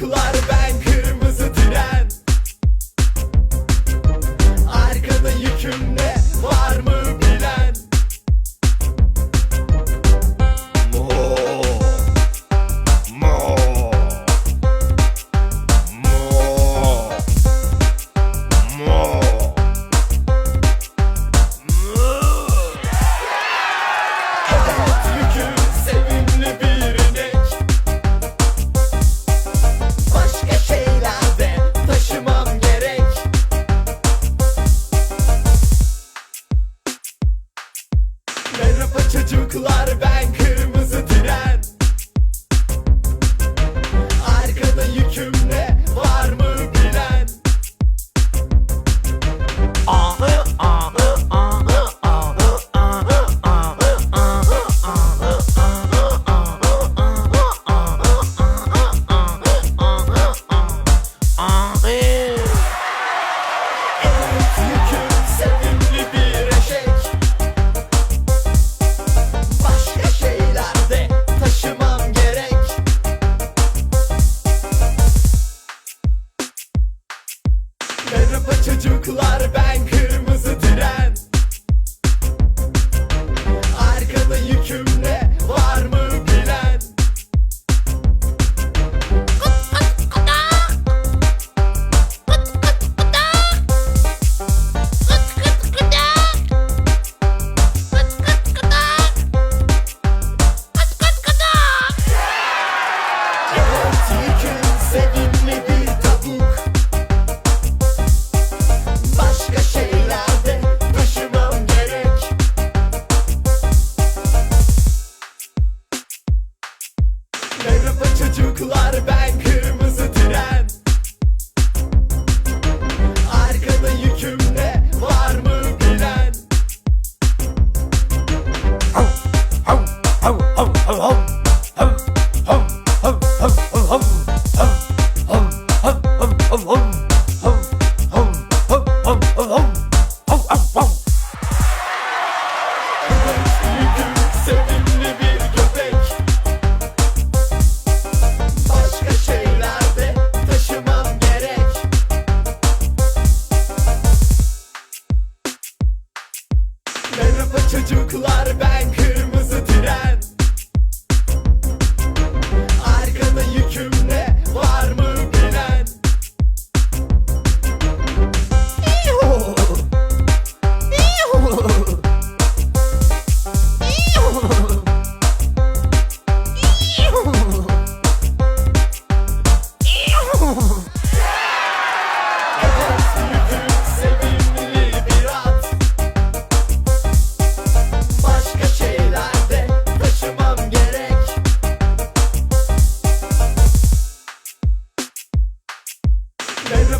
şarkılar ben şarkılar ben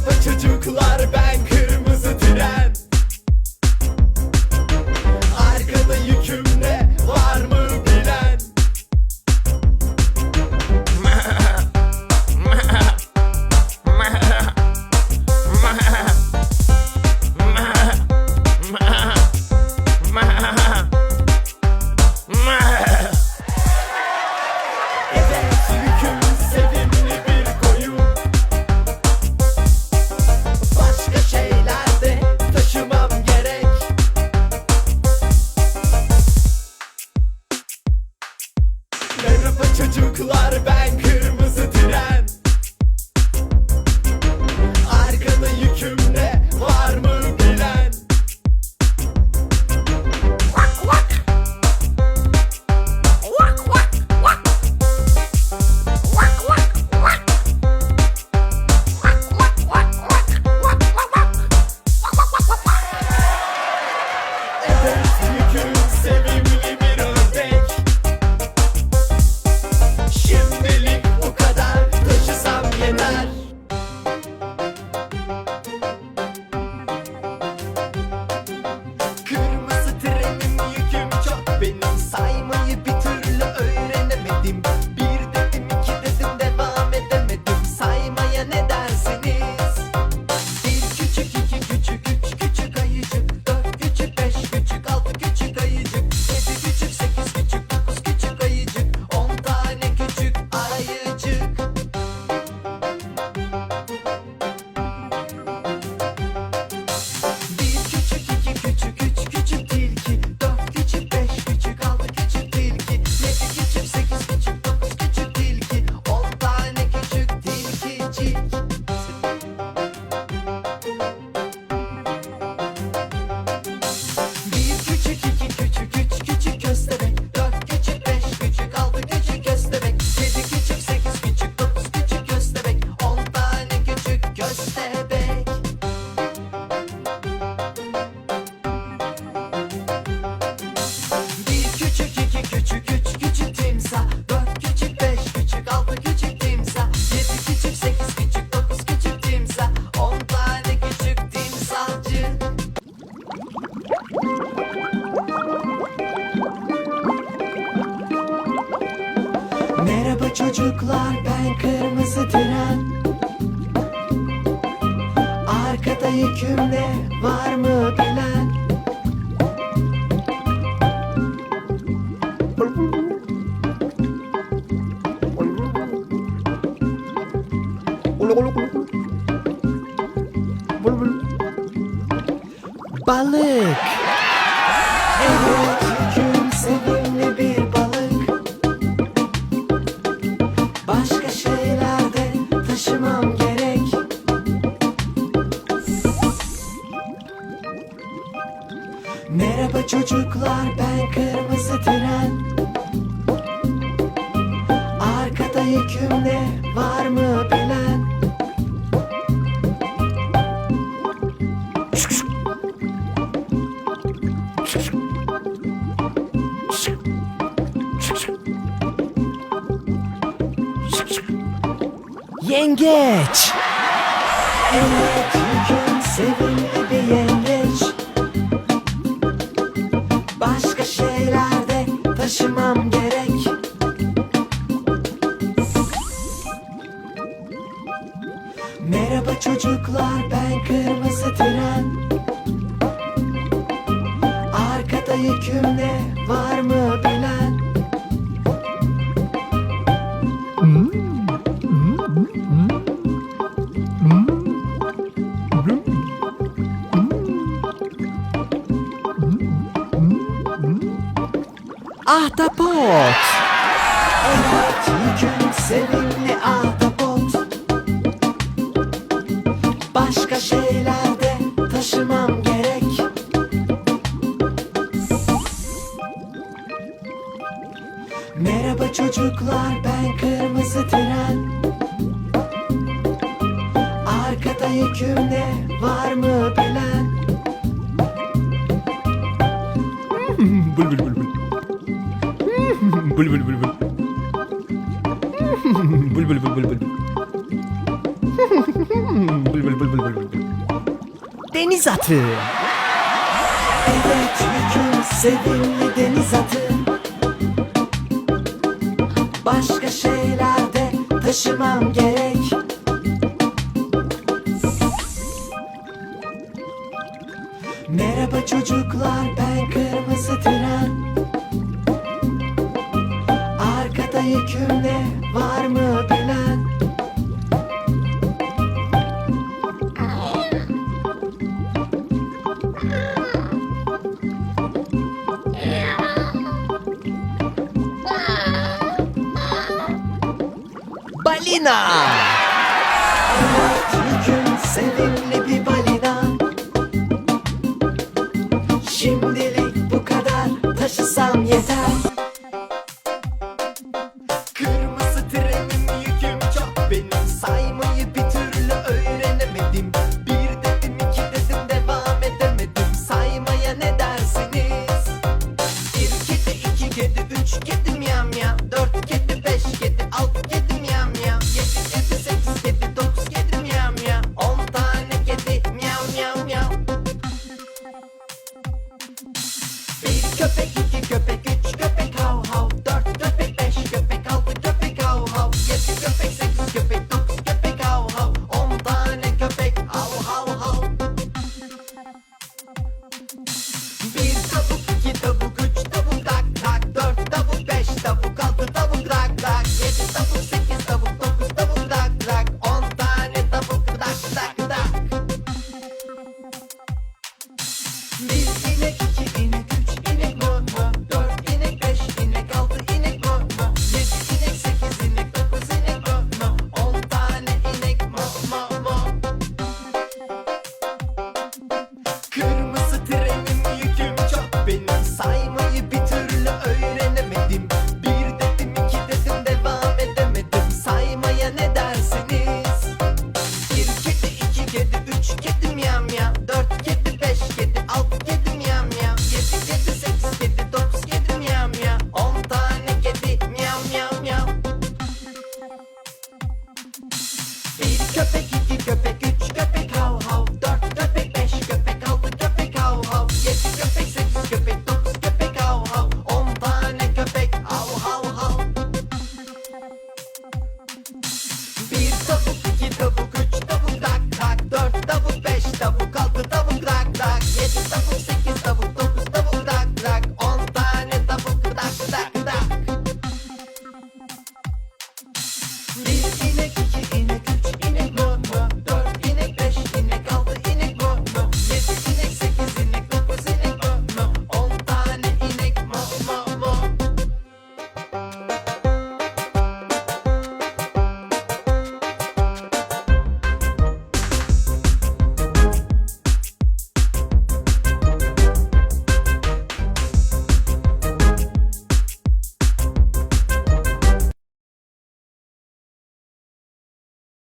sınıfı çocuklar ben kız ben kırmızı Çocuklar ben kırmızı tren Arkada yükümle var mı bilen Balık. Merhaba çocuklar ben kırmızı tren. Arkada yükümle var mı bilen? Yengeç. Evet yüküm sevimli taşımam Yüküm sevimli ahtapot. Başka şeyler de taşımam gerek. Merhaba çocuklar ben kırmızı tren. Arkada yükümle var mı bilen? Bul bul bul bul. Bul bul bul bul. Deniz atı. Evet yüküm sevimli deniz atı. Başka şeyler de taşımam gerek. Merhaba çocuklar ben kırmızı tren. Arkada yükümle var mı Marina.